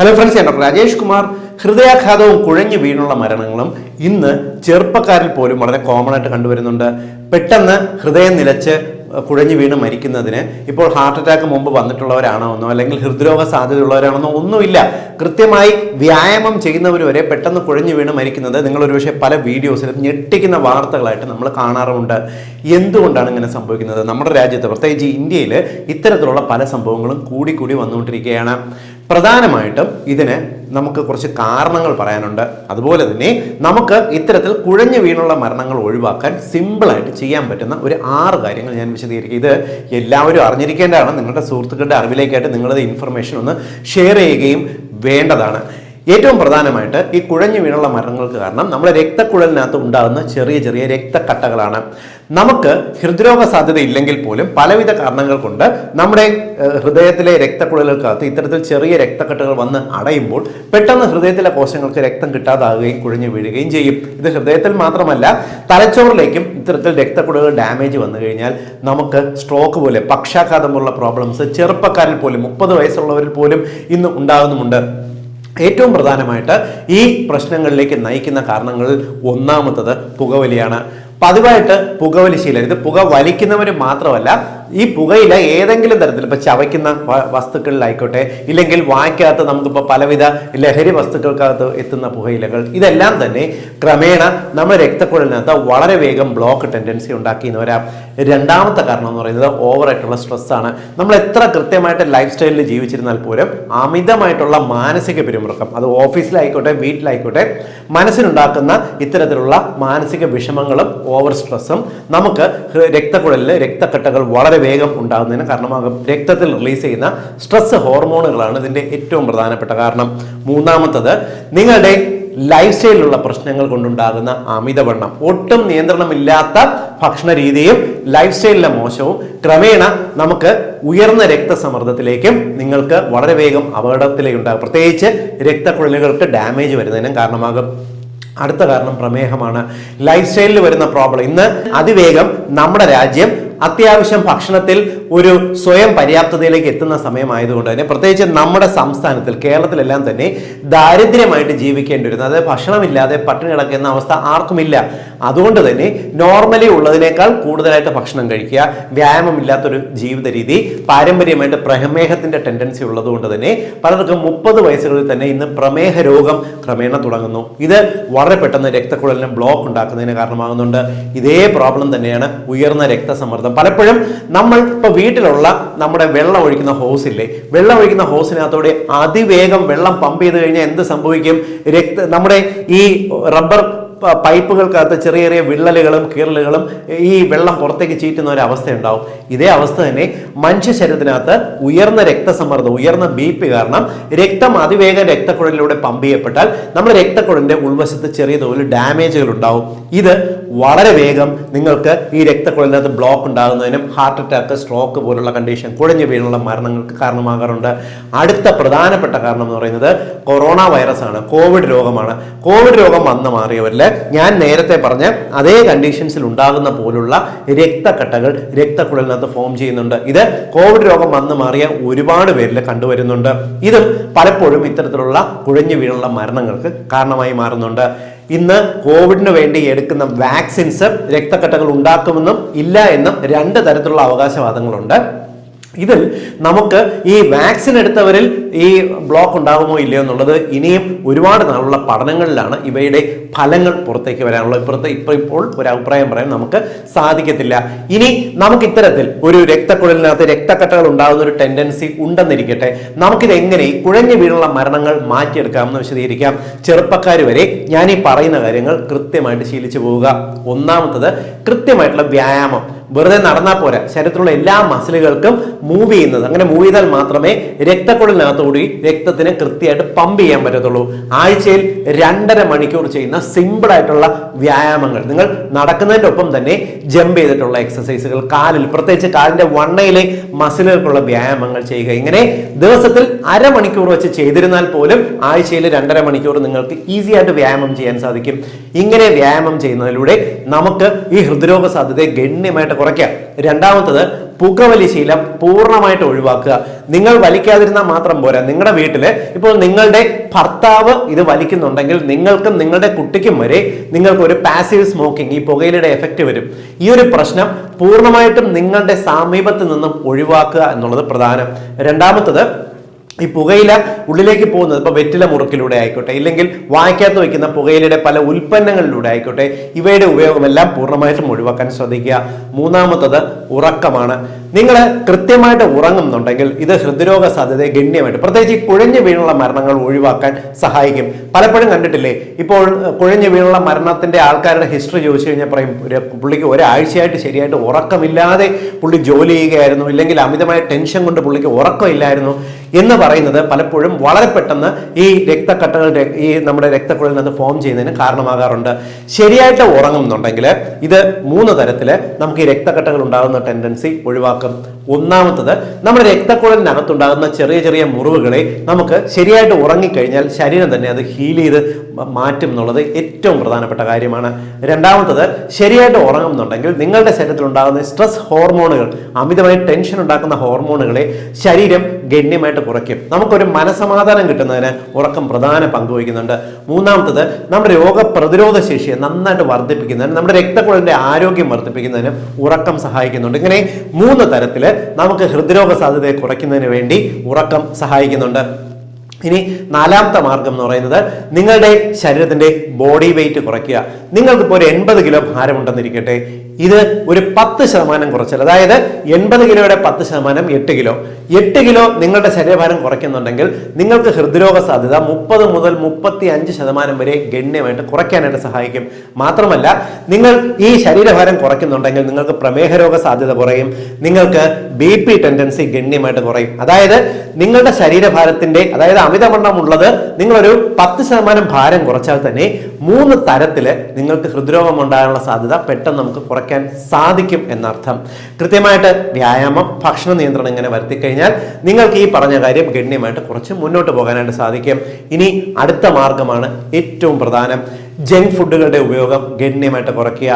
Hello friends ഞാൻ doctor Rajesh Kumar. ഹൃദയാഘാതവും കുഴഞ്ഞു വീണുള്ള മരണങ്ങളും ഇന്ന് ചെറുപ്പക്കാരിൽ പോലും വളരെ കോമൺ ആയിട്ട് കണ്ടുവരുന്നുണ്ട്. പെട്ടെന്ന് ഹൃദയം നിലച്ച് കുഴഞ്ഞു വീണ് മരിക്കുന്നതിന് ഇപ്പോൾ ഹാർട്ട് അറ്റാക്ക് മുമ്പ് വന്നിട്ടുള്ളവരാണോ എന്നോ അല്ലെങ്കിൽ ഹൃദ്രോഗ സാധ്യതയുള്ളവരാണെന്നോ ഒന്നുമില്ല. കൃത്യമായി വ്യായാമം ചെയ്യുന്നവർ വരെ പെട്ടെന്ന് കുഴഞ്ഞു വീണ് മരിക്കുന്നത് നിങ്ങൾ ഒരുപക്ഷെ പല വീഡിയോസിലും ഞെട്ടിക്കുന്ന വാർത്തകളായിട്ട് നമ്മൾ കാണാറുമുണ്ട്. എന്തുകൊണ്ടാണ് ഇങ്ങനെ സംഭവിക്കുന്നത്? നമ്മുടെ രാജ്യത്ത് പ്രത്യേകിച്ച് ഇന്ത്യയിൽ ഇത്തരത്തിലുള്ള പല സംഭവങ്ങളും കൂടിക്കൂടി വന്നുകൊണ്ടിരിക്കുകയാണ്. പ്രധാനമായിട്ടും ഇതിന് നമുക്ക് കുറച്ച് കാരണങ്ങൾ പറയാനുണ്ട്. അതുപോലെ തന്നെ നമുക്ക് ഇത്തരത്തിൽ കുഴഞ്ഞു വീണുള്ള മരണങ്ങൾ ഒഴിവാക്കാൻ സിമ്പിളായിട്ട് ചെയ്യാൻ പറ്റുന്ന ഒരു ആറ് കാര്യങ്ങൾ ഞാൻ വിശദീകരിക്കും. ഇത് എല്ലാവരും അറിഞ്ഞിരിക്കേണ്ടതാണ്. നിങ്ങളുടെ സുഹൃത്തുക്കളുടെ അറിവിലേക്കായിട്ട് നിങ്ങളുടെ ഇൻഫർമേഷൻ ഒന്ന് ഷെയർ ചെയ്യുകയും വേണ്ടതാണ്. ഏറ്റവും പ്രധാനമായിട്ട് ഈ കുഴഞ്ഞു വീണുള്ള മരണങ്ങൾക്ക് കാരണം നമ്മുടെ രക്തക്കുഴലിനകത്ത് ഉണ്ടാകുന്ന ചെറിയ ചെറിയ രക്തക്കട്ടകളാണ്. നമുക്ക് ഹൃദ്രോഗ സാധ്യത ഇല്ലെങ്കിൽ പോലും പലവിധ കാരണങ്ങൾ കൊണ്ട് നമ്മുടെ ഹൃദയത്തിലെ രക്തക്കുഴലുകൾക്കകത്ത് ഇത്തരത്തിൽ ചെറിയ രക്തക്കെട്ടുകൾ വന്ന് അടയുമ്പോൾ പെട്ടെന്ന് ഹൃദയത്തിലെ കോശങ്ങൾക്ക് രക്തം കിട്ടാതാകുകയും കുഴഞ്ഞു വീഴുകയും ചെയ്യും. ഇത് ഹൃദയത്തിൽ മാത്രമല്ല തലച്ചോറിലേക്കും ഇത്തരത്തിൽ രക്തക്കുഴലുകൾ ഡാമേജ് വന്നു കഴിഞ്ഞാൽ നമുക്ക് സ്ട്രോക്ക് പോലെ പക്ഷാഘാതം പോലുള്ള പ്രോബ്ലംസ് ചെറുപ്പക്കാരിൽ പോലും മുപ്പത് വയസ്സുള്ളവരിൽ പോലും ഇന്ന് ഉണ്ടാകുന്നുമുണ്ട്. ഏറ്റവും പ്രധാനമായിട്ട് ഈ പ്രശ്നങ്ങളിലേക്ക് നയിക്കുന്ന കാരണങ്ങളിൽ ഒന്നാമത്തത് പുകവലിയാണ്. പതിവായിട്ട് പുകവലി ശീലം. ഇത് പുക വലിക്കുന്നവർ മാത്രമല്ല ഈ പുകയില ഏതെങ്കിലും തരത്തിൽ ഇപ്പൊ ചവയ്ക്കുന്ന വസ്തുക്കളിലായിക്കോട്ടെ ഇല്ലെങ്കിൽ വായ്ക്കകത്ത് നമുക്കിപ്പോൾ പലവിധ ലഹരി വസ്തുക്കൾക്കകത്ത് എത്തുന്ന പുകയിലകൾ ഇതെല്ലാം തന്നെ ക്രമേണ നമ്മുടെ രക്തക്കുഴലിനകത്ത് വളരെ വേഗം ബ്ലോക്ക് ടെൻഡൻസി ഉണ്ടാക്കി എന്ന് വരാം. രണ്ടാമത്തെ കാരണം എന്ന് പറയുന്നത് ഓവറായിട്ടുള്ള സ്ട്രെസ്സാണ്. നമ്മൾ എത്ര കൃത്യമായിട്ട് ലൈഫ് സ്റ്റൈലിൽ ജീവിച്ചിരുന്നാൽ പോലും അമിതമായിട്ടുള്ള മാനസിക പിരിമുറുക്കം അത് ഓഫീസിലായിക്കോട്ടെ വീട്ടിലായിക്കോട്ടെ മനസ്സിനുണ്ടാക്കുന്ന ഇത്തരത്തിലുള്ള മാനസിക വിഷമങ്ങളും ഓവർ സ്ട്രെസ്സും നമുക്ക് രക്തക്കുഴലിൽ രക്തക്കെട്ടുകൾ വളരെ വേഗം ഉണ്ടാകുന്നതിന് കാരണമാകും. രക്തത്തിൽ റിലീസ് ചെയ്യുന്ന സ്ട്രെസ് ഹോർമോണുകളാണ് ഇതിന്റെ ഏറ്റവും പ്രധാനപ്പെട്ട കാരണം. മൂന്നാമത്തത് നിങ്ങളുടെ ലൈഫ് സ്റ്റൈലിലുള്ള പ്രശ്നങ്ങൾ കൊണ്ടുണ്ടാകുന്ന അമിതവണ്ണം. ഒട്ടും നിയന്ത്രണമില്ലാത്ത ഭക്ഷണ രീതിയും ലൈഫ് സ്റ്റൈലിലെ മോശവും ക്രമേണ നമുക്ക് ഉയർന്ന രക്തസമ്മർദ്ദത്തിലേക്കും നിങ്ങൾക്ക് വളരെ വേഗം അപകടത്തിലേക്ക് ഉണ്ടാകും പ്രത്യേകിച്ച് രക്തക്കുഴലുകൾക്ക് ഡാമേജ് വരുന്നതിനും കാരണമാകും. അടുത്ത കാരണം പ്രമേഹമാണ്. ലൈഫ് സ്റ്റൈലിൽ വരുന്ന പ്രോബ്ലം ഇന്ന് അതിവേഗം നമ്മുടെ രാജ്യം അത്യാവശ്യം ഭക്ഷണത്തിൽ ഒരു സ്വയം പര്യാപ്തതയിലേക്ക് എത്തുന്ന സമയമായതുകൊണ്ട് തന്നെ പ്രത്യേകിച്ച് നമ്മുടെ സംസ്ഥാനത്തിൽ കേരളത്തിലെല്ലാം തന്നെ ദാരിദ്ര്യമായിട്ട് ജീവിക്കേണ്ടി വരുന്നത് അതായത് ഭക്ഷണമില്ലാതെ പട്ടിണി കിടക്കുന്ന അവസ്ഥ ആർക്കുമില്ല. അതുകൊണ്ട് തന്നെ നോർമലി ഉള്ളതിനേക്കാൾ കൂടുതലായിട്ട് ഭക്ഷണം കഴിക്കുക വ്യായാമമില്ലാത്തൊരു ജീവിത രീതി പാരമ്പര്യമായിട്ട് പ്രമേഹത്തിന്റെ ടെൻഡൻസി ഉള്ളതുകൊണ്ട് തന്നെ പലർക്കും മുപ്പത് വയസ്സുകളിൽ തന്നെ ഇന്ന് പ്രമേഹ രോഗം ക്രമേണ തുടങ്ങുന്നു. ഇത് വളരെ പെട്ടെന്ന് രക്തക്കുഴലിന് ബ്ലോക്ക് ഉണ്ടാക്കുന്നതിന് കാരണമാകുന്നുണ്ട്. ഇതേ പ്രോബ്ലം തന്നെയാണ് ഉയർന്ന രക്തസമ്മർദ്ദം പലപ്പോഴും നമ്മൾ ഇപ്പോൾ വീട്ടിലുള്ള നമ്മുടെ വെള്ളം ഒഴിക്കുന്ന ഹോസില്ലേ വെള്ളം ഒഴിക്കുന്ന ഹോസിനകത്തോടെ അതിവേഗം വെള്ളം പമ്പ് ചെയ്ത് കഴിഞ്ഞാൽ എന്ത് സംഭവിക്കും? രക്ത നമ്മുടെ ഈ റബ്ബർ പൈപ്പുകൾക്കകത്ത് ചെറിയ ചെറിയ വിള്ളലുകളും കീറലുകളും ഈ വെള്ളം പുറത്തേക്ക് ചീറ്റുന്ന ഒരു അവസ്ഥ ഉണ്ടാവും. ഇതേ അവസ്ഥ തന്നെ മനുഷ്യ ശരീരത്തിനകത്ത് ഉയർന്ന രക്തസമ്മർദ്ദം ഉയർന്ന ബി പി കാരണം രക്തം അതിവേഗം രക്തക്കുഴലിലൂടെ പമ്പ് ചെയ്യപ്പെട്ടാൽ നമ്മുടെ രക്തക്കുഴലിന്റെ ഉൾവശത്ത് ചെറിയ തോതിൽ ഡാമേജുകൾ ഉണ്ടാവും. ഇത് വളരെ വേഗം നിങ്ങൾക്ക് ഈ രക്തക്കുഴലിനകത്ത് ബ്ലോക്ക് ഉണ്ടാകുന്നതിനും ഹാർട്ട് അറ്റാക്ക് സ്ട്രോക്ക് പോലുള്ള കണ്ടീഷൻ കുഴഞ്ഞു വീണുള്ള മരണങ്ങൾക്ക് കാരണമാകാറുണ്ട്. അടുത്ത പ്രധാനപ്പെട്ട കാരണം എന്ന് പറയുന്നത് കൊറോണ വൈറസ് ആണ് കോവിഡ് രോഗമാണ്. കോവിഡ് രോഗം വന്നു മാറിയവരിൽ ഞാൻ നേരത്തെ പറഞ്ഞ അതേ കണ്ടീഷൻസിൽ ഉണ്ടാകുന്ന പോലുള്ള രക്തക്കട്ടകൾ രക്തക്കുഴലിനകത്ത് ഫോം ചെയ്യുന്നുണ്ട്. ഇത് കോവിഡ് രോഗം വന്നു മാറിയ ഒരുപാട് പേരിൽ കണ്ടുവരുന്നുണ്ട്. ഇതും പലപ്പോഴും ഇത്തരത്തിലുള്ള കുഴഞ്ഞു വീണുള്ള മരണങ്ങൾക്ക് കാരണമായി മാറുന്നുണ്ട്. ഇന്ന് കോവിഡിന് വേണ്ടി എടുക്കുന്ന വാക്സിൻസ് രക്തക്കട്ടകൾ ഉണ്ടാക്കുമെന്നും ഇല്ല എന്നും രണ്ട് തരത്തിലുള്ള അവകാശവാദങ്ങളുണ്ട്. ഇതിൽ നമുക്ക് ഈ വാക്സിൻ എടുത്തവരിൽ ഈ ബ്ലോക്ക് ഉണ്ടാകുമോ ഇല്ലയോ എന്നുള്ളത് ഇനിയും ഒരുപാട് നാളുള്ള പഠനങ്ങളിലാണ് ഇവയുടെ ഫലങ്ങൾ പുറത്തേക്ക് വരാനുള്ളത്. ഇപ്പുറത്തെ ഇപ്പൊ ഇപ്പോൾ ഒരു അഭിപ്രായം പറയാൻ നമുക്ക് സാധിക്കത്തില്ല. ഇനി നമുക്ക് ഇത്തരത്തിൽ ഒരു രക്തക്കുഴലിനകത്ത് രക്തക്കട്ടകൾ ഉണ്ടാകുന്ന ഒരു ടെൻഡൻസി ഉണ്ടെന്നിരിക്കട്ടെ. നമുക്കിത് എങ്ങനെ ഈ കുഴഞ്ഞു വീണുള്ള മരണങ്ങൾ മാറ്റിയെടുക്കാമെന്ന് വിശദീകരിക്കാം. ചെറുപ്പക്കാർ വരെ ഞാൻ ഈ പറയുന്ന കാര്യങ്ങൾ കൃത്യമായിട്ട് ശീലിച്ചു പോവുക. ഒന്നാമത്തത് കൃത്യമായിട്ടുള്ള വ്യായാമം. വെറുതെ നടന്നാൽ പോരാ. ശരീരത്തിലുള്ള എല്ലാ മസിലുകൾക്കും മൂവ് ചെയ്യുന്നത്. അങ്ങനെ മൂവ് ചെയ്താൽ മാത്രമേ രക്തക്കുഴലിനകത്തുകൂടി രക്തത്തിന് കൃത്യമായിട്ട് പമ്പ് ചെയ്യാൻ പറ്റത്തുള്ളൂ. ആഴ്ചയിൽ രണ്ടര മണിക്കൂർ ചെയ്യുന്ന സിമ്പിൾ ആയിട്ടുള്ള വ്യായാമങ്ങൾ. നിങ്ങൾ നടക്കുന്നതിന്റെ ഒപ്പം തന്നെ ജമ്പ് ചെയ്തിട്ടുള്ള എക്സസൈസുകൾ കാലിൽ പ്രത്യേകിച്ച് കാലിന്റെ വണ്ണയിലെ മസിലുകൾക്കുള്ള വ്യായാമങ്ങൾ ചെയ്യുക. ഇങ്ങനെ ദിവസത്തിൽ അരമണിക്കൂർ വെച്ച് ചെയ്തിരുന്നാൽ പോലും ആഴ്ചയിൽ രണ്ടര മണിക്കൂർ നിങ്ങൾക്ക് ഈസി ആയിട്ട് വ്യായാമം ചെയ്യാൻ സാധിക്കും. ഇങ്ങനെ വ്യായാമം ചെയ്യുന്നതിലൂടെ നമുക്ക് ഈ ഹൃദ്രോഗ സാധ്യതയെ ഗണ്യമായിട്ട് കുറയ്ക്കാം. രണ്ടാമത്തത് പുകവലി ശീലം പൂർണമായിട്ട് ഒഴിവാക്കുക. നിങ്ങൾ വലിക്കാതിരുന്നാൽ മാത്രം പോരാ. നിങ്ങളുടെ വീട്ടിൽ ഇപ്പോൾ നിങ്ങളുടെ ഭർത്താവ് ഇത് വലിക്കുന്നുണ്ടെങ്കിൽ നിങ്ങൾക്കും നിങ്ങളുടെ കുട്ടിക്കും വരെ നിങ്ങൾക്ക് ഒരു പാസീവ് സ്മോക്കിംഗ് ഈ പുകയിലയുടെ എഫക്റ്റ് വരും. ഈ ഒരു പ്രശ്നം പൂർണമായിട്ടും നിങ്ങളുടെ സമീപത്ത് നിന്നും ഒഴിവാക്കുക എന്നുള്ളത് പ്രധാനം. രണ്ടാമത്തത് ഈ പുകയില ഉള്ളിലേക്ക് പോകുന്നത് ഇപ്പൊ വെറ്റില മുറുക്കിലൂടെ ആയിക്കോട്ടെ ഇല്ലെങ്കിൽ വായിക്കാത്ത വയ്ക്കുന്ന പുകയിലയുടെ പല ഉൽപ്പന്നങ്ങളിലൂടെ ആയിക്കോട്ടെ ഇവയുടെ ഉപയോഗമെല്ലാം പൂർണമായിട്ടും ഒഴിവാക്കാൻ ശ്രദ്ധിക്കുക. മൂന്നാമത്തത് ഉറക്കമാണ്. നിങ്ങൾ കൃത്യമായിട്ട് ഉറങ്ങുന്നുണ്ടെങ്കിൽ ഇത് ഹൃദ്രോഗ സാധ്യതയെ ഗണ്യമായിട്ട് പ്രത്യേകിച്ച് ഈ കുഴഞ്ഞു വീണുള്ള മരണങ്ങൾ ഒഴിവാക്കാൻ സഹായിക്കും. പലപ്പോഴും കണ്ടിട്ടില്ലേ ഇപ്പോൾ കുഴഞ്ഞു വീണുള്ള മരണത്തിന്റെ ആൾക്കാരുടെ ഹിസ്റ്ററി ചോദിച്ചു കഴിഞ്ഞാൽ പറയും പുള്ളിക്ക് ഒരാഴ്ചയായിട്ട് ശരിയായിട്ട് ഉറക്കമില്ലാതെ പുള്ളി ജോലി ചെയ്യുകയായിരുന്നു ഇല്ലെങ്കിൽ അമിതമായ ടെൻഷൻ കൊണ്ട് പുള്ളിക്ക് ഉറക്കമില്ലായിരുന്നു. എന്ന് പറയുന്നത് പലപ്പോഴും വളരെ പെട്ടെന്ന് ഈ രക്തക്കട്ടകൾ ഈ നമ്മുടെ രക്തക്കുഴലിൽ നിന്ന് ഫോം ചെയ്യുന്നതിന് കാരണമാകാറുണ്ട്. ശരിയായിട്ട് ഉറങ്ങുന്നുണ്ടെങ്കിൽ ഇത് മൂന്ന് തരത്തിൽ നമുക്ക് ഈ രക്തക്കട്ടകൾ ഉണ്ടാകുന്ന ടെൻഡൻസി ഒഴിവാക്കും. ഒന്നാമത്തത് നമ്മുടെ രക്തക്കുഴലിനകത്തുണ്ടാകുന്ന ചെറിയ ചെറിയ മുറിവുകളെ നമുക്ക് ശരിയായിട്ട് ഉറങ്ങിക്കഴിഞ്ഞാൽ ശരീരം തന്നെ അത് ഹീൽ ചെയ്ത് മാറ്റും എന്നുള്ളത് ഏറ്റവും പ്രധാനപ്പെട്ട കാര്യമാണ്. രണ്ടാമത്തത് ശരിയായിട്ട് ഉറങ്ങുന്നുണ്ടെങ്കിൽ നിങ്ങളുടെ ശരീരത്തിൽ ഉണ്ടാകുന്ന സ്ട്രെസ് ഹോർമോണുകൾ അമിതമായി ടെൻഷൻ ഉണ്ടാക്കുന്ന ഹോർമോണുകളെ ശരീരം ഗണ്യമായിട്ട് കുറയ്ക്കും. നമുക്കൊരു മനസമാധാനം കിട്ടുന്നതിന് ഉറക്കം പ്രധാന പങ്ക് വഹിക്കുന്നുണ്ട്. മൂന്നാമത്തത് നമ്മുടെ രോഗപ്രതിരോധ ശേഷിയെ നന്നായിട്ട് വർദ്ധിപ്പിക്കുന്നതിന് നമ്മുടെ രക്തക്കുഴലിന്റെ ആരോഗ്യം വർദ്ധിപ്പിക്കുന്നതിനും ഉറക്കം സഹായിക്കുന്നുണ്ട്. ഇങ്ങനെ മൂന്ന് തരത്തിൽ നമുക്ക് ഹൃദ്രോഗ സാധ്യതയെ കുറയ്ക്കുന്നതിന് വേണ്ടി ഉറക്കം സഹായിക്കുന്നുണ്ട്. ഇനി നാലാമത്തെ മാർഗം എന്ന് പറയുന്നത് നിങ്ങളുടെ ശരീരത്തിന്റെ ബോഡി വെയിറ്റ് കുറയ്ക്കുക. നിങ്ങൾക്കിപ്പോൾ ഒരു എൺപത് കിലോ ഭാരമുണ്ടെന്നിരിക്കട്ടെ. ഇത് ഒരു പത്ത് ശതമാനം കുറച്ചാൽ അതായത് എൺപത് കിലോയുടെ പത്ത് ശതമാനം എട്ട് കിലോ. എട്ട് കിലോ നിങ്ങളുടെ ശരീരഭാരം കുറയ്ക്കുന്നുണ്ടെങ്കിൽ നിങ്ങൾക്ക് ഹൃദ്രോഗ സാധ്യത മുപ്പത് മുതൽ മുപ്പത്തി അഞ്ച് ശതമാനം വരെ ഗണ്യമായിട്ട് കുറയ്ക്കാനായിട്ട് സഹായിക്കും. മാത്രമല്ല നിങ്ങൾ ഈ ശരീരഭാരം കുറയ്ക്കുന്നുണ്ടെങ്കിൽ നിങ്ങൾക്ക് പ്രമേഹ രോഗ സാധ്യത കുറയും നിങ്ങൾക്ക് ബി പി ടെൻഡൻസി ഗണ്യമായിട്ട് കുറയും. അതായത് നിങ്ങളുടെ ശരീരഭാരത്തിന്റെ അതായത് അമിതവണ്ണം ഉള്ളത് നിങ്ങളൊരു പത്ത് ശതമാനം ഭാരം കുറച്ചാൽ തന്നെ മൂന്ന് തരത്തിൽ നിങ്ങൾക്ക് ഹൃദ്രോഗം ഉണ്ടാകാനുള്ള സാധ്യത പെട്ടെന്ന് നമുക്ക് കുറയ്ക്കാൻ സാധിക്കും എന്നർത്ഥം. കൃത്യമായിട്ട് വ്യായാമം ഭക്ഷണ നിയന്ത്രണം ഇങ്ങനെ വരുത്തി കഴിഞ്ഞാൽ നിങ്ങൾക്ക് ഈ പറഞ്ഞ കാര്യം ഗണ്യമായിട്ട് കുറച്ച് മുന്നോട്ട് പോകാനായിട്ട് സാധിക്കും. ഇനി അടുത്ത മാർഗമാണ് ഏറ്റവും പ്രധാനം. ജങ്ക് ഫുഡുകളുടെ ഉപയോഗം ഗണ്യമായിട്ട് കുറയ്ക്കുക.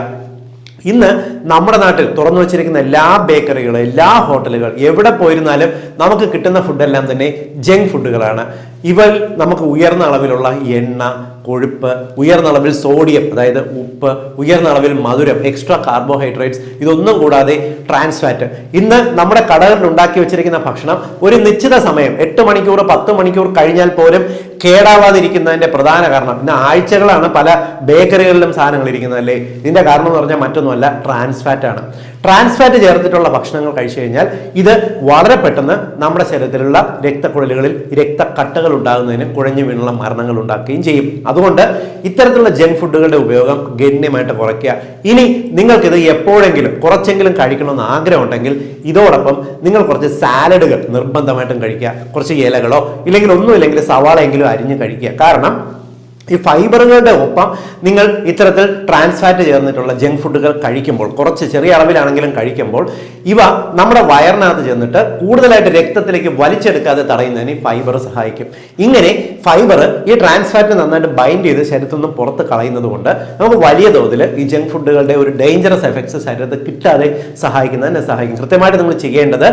ഇന്ന് നമ്മുടെ നാട്ടിൽ തുറന്നു വെച്ചിരിക്കുന്ന എല്ലാ ബേക്കറികൾ എല്ലാ ഹോട്ടലുകൾ എവിടെ പോയിരുന്നാലും നമുക്ക് കിട്ടുന്ന ഫുഡെല്ലാം തന്നെ ജങ്ക് ഫുഡുകളാണ്. ഇവൽ നമുക്ക് ഉയർന്ന അളവിലുള്ള എണ്ണ കൊഴുപ്പ് ഉയർന്ന അളവിൽ സോഡിയം അതായത് ഉപ്പ് ഉയർന്ന അളവിൽ മധുരം എക്സ്ട്രാ കാർബോഹൈഡ്രേറ്റ്സ് ഇതൊന്നും കൂടാതെ ട്രാൻസ് ഫാറ്റ് ഇന്ന് നമ്മുടെ കടകളിൽ ഉണ്ടാക്കി വെച്ചിരിക്കുന്ന ഭക്ഷണം ഒരു നിശ്ചിത സമയം എട്ട് മണിക്കൂർ പത്ത് മണിക്കൂർ കഴിഞ്ഞാൽ പോലും കേടാവാതിരിക്കുന്നതിന്റെ പ്രധാന കാരണം ഇന്ന് ആഴ്ചകളാണ് പല ബേക്കറികളിലും സാധനങ്ങൾ ഇരിക്കുന്നത് അല്ലേ? ഇതിന്റെ കാരണം എന്ന് പറഞ്ഞാൽ മറ്റൊന്നുമല്ല ട്രാൻസ് ഫാറ്റ് ആണ്. ട്രാൻസ് ഫാറ്റ് ചേർത്തിട്ടുള്ള ഭക്ഷണങ്ങൾ കഴിച്ചു കഴിഞ്ഞാൽ ഇത് വളരെ പെട്ടെന്ന് നമ്മുടെ ശരീരത്തിലുള്ള രക്തക്കുഴലുകളിൽ രക്തക്കട്ടകൾ ഉണ്ടാകുന്നതിന് കുഴഞ്ഞു വീണുള്ള മരണങ്ങൾ ഉണ്ടാക്കുകയും ചെയ്യും. അതുകൊണ്ട് ഇത്തരത്തിലുള്ള ജങ്ക് ഫുഡുകളുടെ ഉപയോഗം ഗണ്യമായിട്ട് കുറയ്ക്കുക. ഇനി നിങ്ങൾക്കിത് എപ്പോഴെങ്കിലും കുറച്ചെങ്കിലും കഴിക്കണമെന്ന് ആഗ്രഹമുണ്ടെങ്കിൽ ഇതോടൊപ്പം നിങ്ങൾ കുറച്ച് സാലഡുകൾ നിർബന്ധമായിട്ടും കഴിക്കുക. കുറച്ച് ഇലകളോ ഇല്ലെങ്കിൽ ഒന്നുമില്ലെങ്കിൽ സവാളയെങ്കിലും അരിഞ്ഞ് കഴിക്കുക. കാരണം ഈ ഫൈബറുകളുടെ ഒപ്പം നിങ്ങൾ ഇത്തരത്തിൽ ട്രാൻസ്ഫാറ്റ് ചേർന്നിട്ടുള്ള ജങ്ക് ഫുഡുകൾ കഴിക്കുമ്പോൾ കുറച്ച് ചെറിയ അളവിലാണെങ്കിലും കഴിക്കുമ്പോൾ ഇവ നമ്മുടെ വയറിനകത്ത് ചെന്നിട്ട് കൂടുതലായിട്ട് രക്തത്തിലേക്ക് വലിച്ചെടുക്കാതെ തടയുന്നതിന് ഈ ഫൈബർ സഹായിക്കും. ഇങ്ങനെ ഫൈബർ ഈ ട്രാൻസ്ഫാറ്റ് നന്നായിട്ട് ബൈൻഡ് ചെയ്ത് ശരീരത്തിൽ നിന്നും പുറത്ത് കളയുന്നത് കൊണ്ട് നമുക്ക് വലിയ തോതിൽ ഈ ജങ്ക് ഫുഡുകളുടെ ഒരു ഡേഞ്ചറസ് എഫക്ട്സ് ശരീരത്തിൽ കിട്ടാതെ സഹായിക്കുന്നതിനെ സഹായിക്കും. കൃത്യമായിട്ട് നിങ്ങൾ ചെയ്യേണ്ടത്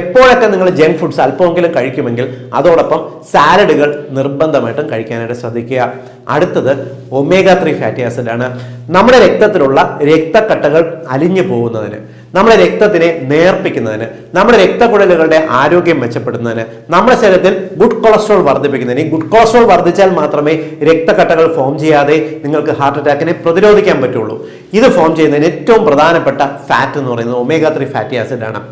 എപ്പോഴൊക്കെ നിങ്ങൾ ജങ്ക് ഫുഡ്സ് അല്പമെങ്കിലും കഴിക്കുമെങ്കിൽ അതോടൊപ്പം സാലഡുകൾ നിർബന്ധമായിട്ടും കഴിക്കാനായിട്ട് ശ്രദ്ധിക്കുക. അടുത്തത് ഒമേഗ ത്രീ ഫാറ്റി ആസിഡ് ആണ്. നമ്മുടെ രക്തത്തിലുള്ള രക്തക്കട്ടകൾ അലിഞ്ഞു പോകുന്നതിന് നമ്മുടെ രക്തത്തിനെ നേർപ്പിക്കുന്നതിന് നമ്മുടെ രക്തക്കുഴലുകളുടെ ആരോഗ്യം മെച്ചപ്പെടുന്നതിന് നമ്മുടെ ശരീരത്തിൽ ഗുഡ് കൊളസ്ട്രോൾ വർദ്ധിപ്പിക്കുന്നതിന് ഗുഡ് കൊളസ്ട്രോൾ വർദ്ധിച്ചാൽ മാത്രമേ രക്തക്കട്ടകൾ ഫോം ചെയ്യാതെ നിങ്ങൾക്ക് ഹാർട്ട് അറ്റാക്കിനെ പ്രതിരോധിക്കാൻ പറ്റുള്ളൂ. ഇത് ഫോം ചെയ്യുന്നതിന് ഏറ്റവും പ്രധാനപ്പെട്ട ഫാറ്റ് എന്ന് പറയുന്നത് ഒമേഗ ത്രീ ഫാറ്റി ആസിഡ് ആണ്.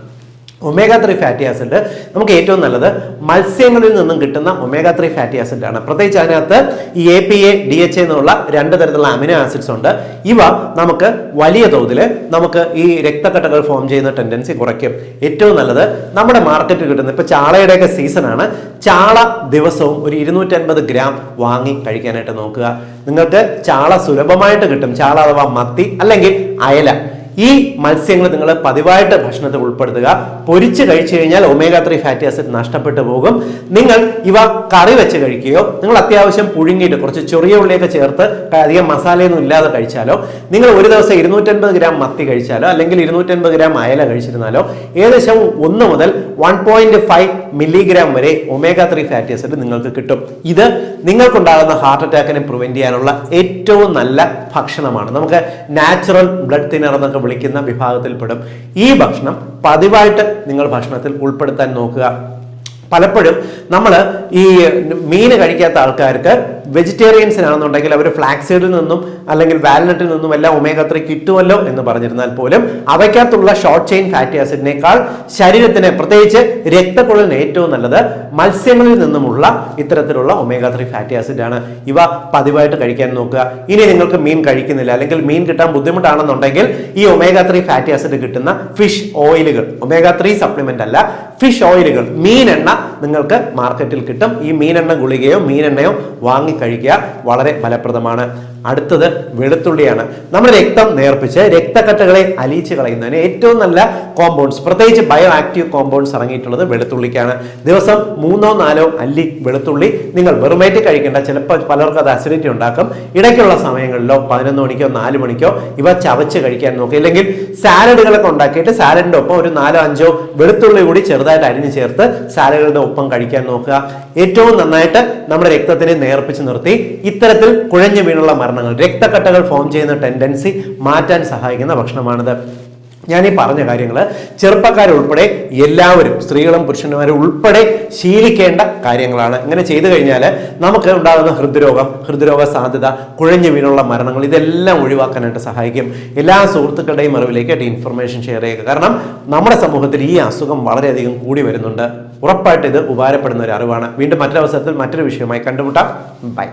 ഒമേഗ ത്രീ ഫാറ്റി ആസിഡ് നമുക്ക് ഏറ്റവും നല്ലത് മത്സ്യങ്ങളിൽ നിന്നും കിട്ടുന്ന ഒമേഗ ത്രീ ഫാറ്റി ആസിഡ് ആണ്. പ്രത്യേകിച്ച് അതിനകത്ത് ഈ E P A D H എന്നുള്ള രണ്ട് തരത്തിലുള്ള അമിനോ ആസിഡ്സ് ഉണ്ട്. ഇവ നമുക്ക് വലിയ തോതിൽ നമുക്ക് ഈ രക്തക്കട്ടകൾ ഫോം ചെയ്യുന്ന ടെൻഡൻസി കുറയ്ക്കും. ഏറ്റവും നല്ലത് നമ്മുടെ മാർക്കറ്റിൽ കിട്ടുന്ന ഇപ്പൊ ചാളയുടെയൊക്കെ സീസണാണ് ചാള ദിവസവും ഒരു ഇരുന്നൂറ്റൻപത് ഗ്രാം വാങ്ങി കഴിക്കാനായിട്ട് നോക്കുക. നിങ്ങൾക്ക് ചാള സുലഭമായിട്ട് കിട്ടും. ചാള അഥവാ മത്തി അല്ലെങ്കിൽ അയല. ഈ മത്സ്യങ്ങൾ നിങ്ങൾ പതിവായിട്ട് ഭക്ഷണത്തിൽ ഉൾപ്പെടുത്തുക. പൊരിച്ച് കഴിച്ചു കഴിഞ്ഞാൽ ഒമേഗ ത്രീ ഫാറ്റി ആസിഡ് നഷ്ടപ്പെട്ടു പോകും. നിങ്ങൾ ഇവ കറി വെച്ച് കഴിക്കുകയോ നിങ്ങൾ അത്യാവശ്യം പുഴുങ്ങിയിട്ട് കുറച്ച് ചെറിയ ഉള്ളിയൊക്കെ ചേർത്ത് അധികം മസാലയൊന്നും ഇല്ലാതെ കഴിച്ചാലോ നിങ്ങൾ ഒരു ദിവസം ഇരുന്നൂറ്റൻപത് ഗ്രാം മത്തി കഴിച്ചാലോ അല്ലെങ്കിൽ ഇരുന്നൂറ്റൻപത് ഗ്രാം അയല കഴിച്ചിരുന്നാലോ ഏകദേശം ഒന്ന് മുതൽ വൺ പോയിന്റ് ഫൈവ് മില്ലിഗ്രാം വരെ ഒമേഗ ത്രീ ഫാറ്റി ആസിഡ് നിങ്ങൾക്ക് കിട്ടും. ഇത് നിങ്ങൾക്കുണ്ടാകുന്ന ഹാർട്ട് അറ്റാക്കിനെ പ്രിവെന്റ് ചെയ്യാനുള്ള ഏറ്റവും നല്ല ഭക്ഷണമാണ്. നമുക്ക് നാച്ചുറൽ ബ്ലഡ് തിന്നർ എന്നൊക്കെ വിളിക്കുന്ന വിഭാഗത്തിൽപ്പെടും. ഈ ഭക്ഷണം പതിവായിട്ട് നിങ്ങൾ ഭക്ഷണത്തിൽ ഉൾപ്പെടുത്താൻ നോക്കുക. പലപ്പോഴും നമ്മൾ ഈ മീൻ കഴിക്കാത്ത ആൾക്കാർക്ക് വെജിറ്റേറിയൻസിനാണെന്നുണ്ടെങ്കിൽ അവർ ഫ്ലാക്സീഡിൽ നിന്നും അല്ലെങ്കിൽ വാൽനട്ടിൽ നിന്നും എല്ലാം ഒമേഗ ത്രീ കിട്ടുമല്ലോ എന്ന് പറഞ്ഞിരുന്നാൽ പോലും അവയ്ക്കകത്തുള്ള ഷോർട്ട് ചെയിൻ ഫാറ്റി ആസിഡിനേക്കാൾ ശരീരത്തിന് പ്രത്യേകിച്ച് രക്തക്കുഴലിന് ഏറ്റവും നല്ലത് മത്സ്യങ്ങളിൽ നിന്നുമുള്ള ഇത്തരത്തിലുള്ള ഒമേഗ ത്രീ ഫാറ്റി ആസിഡാണ് ഇവ പതിവായിട്ട് കഴിക്കാൻ നോക്കുക. ഇനി നിങ്ങൾക്ക് മീൻ കഴിക്കുന്നില്ല അല്ലെങ്കിൽ മീൻ കിട്ടാൻ ബുദ്ധിമുട്ടാണെന്നുണ്ടെങ്കിൽ ഈ ഒമേഗ ത്രീ ഫാറ്റി ആസിഡ് കിട്ടുന്ന ഫിഷ് ഓയിലുകൾ ഒമേഗ ത്രീ സപ്ലിമെന്റ് അല്ല ഫിഷ് ഓയിലുകൾ മീനെണ്ണ നിങ്ങൾക്ക് മാർക്കറ്റിൽ കിട്ടും. ഈ മീനെണ്ണ ഗുളികയോ മീനെണ്ണയോ വാങ്ങി കഴിക്കുക. വളരെ ഫലപ്രദമാണ്. അടുത്തത് വെളുത്തുള്ളിയാണ്. നമ്മൾ രക്തം നേർപ്പിച്ച് രക്തക്കട്ടകളെ അലിയിച്ച് കളയുന്നതിന് ഏറ്റവും നല്ല കോമ്പൗണ്ട്സ് പ്രത്യേകിച്ച് ബയോ ആക്റ്റീവ് കോമ്പൗണ്ട്സ് ഇറങ്ങിയിട്ടുള്ളത് വെളുത്തുള്ളിക്കാണ്. ദിവസം മൂന്നോ നാലോ അല്ലി വെളുത്തുള്ളി നിങ്ങൾ വെറുമേറ്റ് കഴിക്കേണ്ട. ചിലപ്പോൾ പലർക്കും അത് അസിഡിറ്റി ഉണ്ടാക്കും. ഇടയ്ക്കുള്ള സമയങ്ങളിലോ പതിനൊന്ന് മണിക്കോ നാല് മണിക്കോ ഇവ ചവച്ച് കഴിക്കാൻ നോക്കുക. ഇല്ലെങ്കിൽ സാലഡുകളൊക്കെ ഉണ്ടാക്കിയിട്ട് സാലഡിന്റെ ഒപ്പം ഒരു നാലോ അഞ്ചോ വെളുത്തുള്ളി കൂടി ചെറുതായിട്ട് അരിഞ്ഞു ചേർത്ത് സാലഡുകളുടെ ഒപ്പം കഴിക്കാൻ നോക്കുക. ഏറ്റവും നന്നായിട്ട് നമ്മുടെ രക്തത്തിനെ നേർപ്പിച്ച് നിർത്തി. ഇത്തരത്തിൽ കുഴഞ്ഞു വീണുള്ള മരണങ്ങൾ രക്തക്കട്ടകൾ ഫോം ചെയ്യുന്ന ടെൻഡൻസി മാറ്റാൻ സഹായിക്കുന്ന ഭക്ഷണമാണിത്. ഞാൻ ഈ പറഞ്ഞ കാര്യങ്ങൾ ചെറുപ്പക്കാരുൾപ്പെടെ എല്ലാവരും സ്ത്രീകളും പുരുഷന്മാരും ഉൾപ്പെടെ ശീലിക്കേണ്ട കാര്യങ്ങളാണ്. ഇങ്ങനെ ചെയ്തു കഴിഞ്ഞാൽ നമുക്ക് ഉണ്ടാകുന്ന ഹൃദ്രോഗം ഹൃദ്രോഗ സാധ്യത കുഴഞ്ഞു വീണുള്ള മരണങ്ങൾ ഇതെല്ലാം ഒഴിവാക്കാനായിട്ട് സഹായിക്കും. എല്ലാ സുഹൃത്തുക്കളുടെയും അറിവിലേക്ക് ഈ ഇൻഫർമേഷൻ ഷെയർ ചെയ്യുക. കാരണം നമ്മുടെ സമൂഹത്തിൽ ഈ അസുഖം വളരെയധികം കൂടി വരുന്നുണ്ട്. ഉറപ്പായിട്ട് ഇത് ഉപകാരപ്പെടുന്ന ഒരു അറിവാണ്. വീണ്ടും മറ്റൊരവസരത്തിൽ മറ്റൊരു വിഷയമായി കണ്ടുമുട്ടാം. ബൈ.